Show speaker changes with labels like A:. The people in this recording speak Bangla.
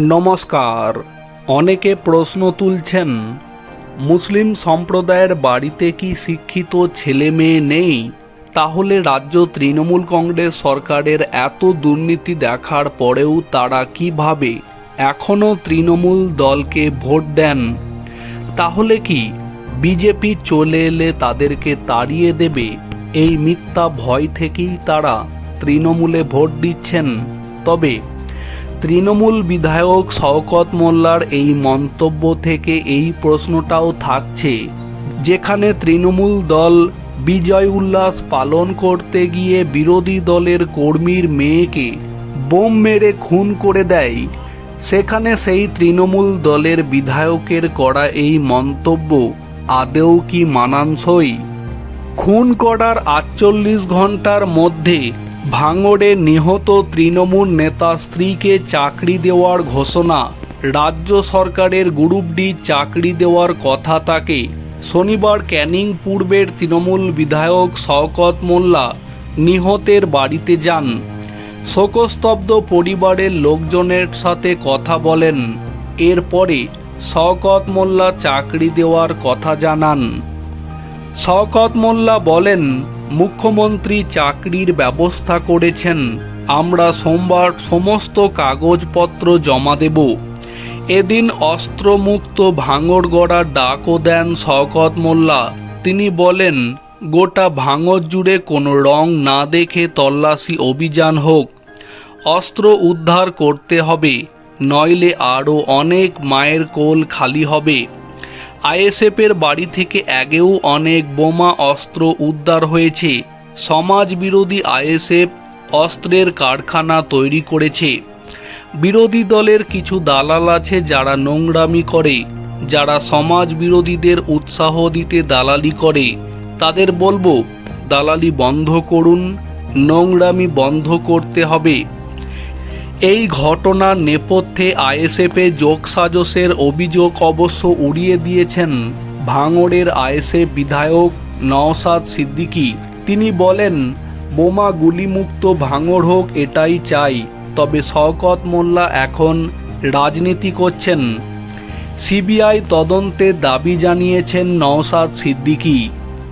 A: নমস্কার। অনেকে প্রশ্ন তুলছেন, মুসলিম সম্প্রদায়ের বাড়িতে কি শিক্ষিত ছেলে মেয়ে নেই? তাহলে রাজ্য তৃণমূল কংগ্রেস সরকারের এত দুর্নীতি দেখার পরেও তারা কীভাবে এখনও তৃণমূল দলকে ভোট দেন? তাহলে কি বিজেপি চলে এলে তাদেরকে তাড়িয়ে দেবে? এই মিথ্যা ভয় থেকেই তারা তৃণমূলে ভোট দিচ্ছেন। তবে তৃণমূল বিধায়ক শওকত মোল্লার এই মন্তব্য থেকে এই প্রশ্নটাও থাকছে, যেখানে তৃণমূল দল বিজয় উল্লাস পালন করতে গিয়ে বিরোধী দলের কর্মীর মেয়েকে বোম মেরে খুন করে দেয়, সেখানে সেই তৃণমূল দলের বিধায়কের করা এই মন্তব্য আদেও কি মানানসই? খুন করার আটচল্লিশ ঘণ্টার মধ্যে ভাঙড়ে নিহত তৃণমূল নেতা স্ত্রীকে চাকরি দেওয়ার ঘোষণা। রাজ্য সরকারের গ্রুপ ডি চাকরি দেওয়ার কথা তাকে। শনিবার ক্যানিং পূর্বের তৃণমূল বিধায়ক শওকত মোল্লা নিহতের বাড়িতে যান। শোকস্তব্ধ পরিবারের লোকজনের সাথে কথা বলেন। এরপরে শওকত মোল্লা চাকরি দেওয়ার কথা জানান। শওকত মোল্লা বলেন মুখ্যমন্ত্রী চাকরির ব্যবস্থা করেছেন। আমরা সোমবার সমস্ত কাগজপত্র জমা দেব। এদিন অস্ত্রমুক্ত ভাঙড় গড়ার ডাকও দেন শওকত মোল্লা। তিনি বলেন, গোটা ভাঙড় জুড়ে কোনো রং না দেখে তল্লাশি অভিযান হোক। অস্ত্র উদ্ধার করতে হবে, নইলে আরও অনেক মায়ের কোল খালি হবে। আইএসএফের বাড়ি থেকে আগেও অনেক বোমা অস্ত্র উদ্ধার হয়েছে। সমাজ বিরোধী আইএসএফ অস্ত্রের কারখানা তৈরি করেছে। বিরোধী দলের কিছু দালাল আছে যারা নোংরামি করে, যারা সমাজ বিরোধীদের উৎসাহ দিতে দালালি করে। তাদের বলব, দালালি বন্ধ করুন, নোংরামি বন্ধ করতে হবে। এই ঘটনার নেপথ্যে আইএসএফে যোগসাজসের অভিযোগ অবশ্য উড়িয়ে দিয়েছেন ভাঙড়ের আইএসএফ বিধায়ক নওসাদ সিদ্দিকী। তিনি বলেন, বোমা গুলিমুক্ত ভাঙড় হোক, এটাই চাই, তবে শওকত মোল্লা এখন রাজনীতি করছেন। সিবিআই তদন্তের দাবি জানিয়েছেন নওসাদ সিদ্দিকী।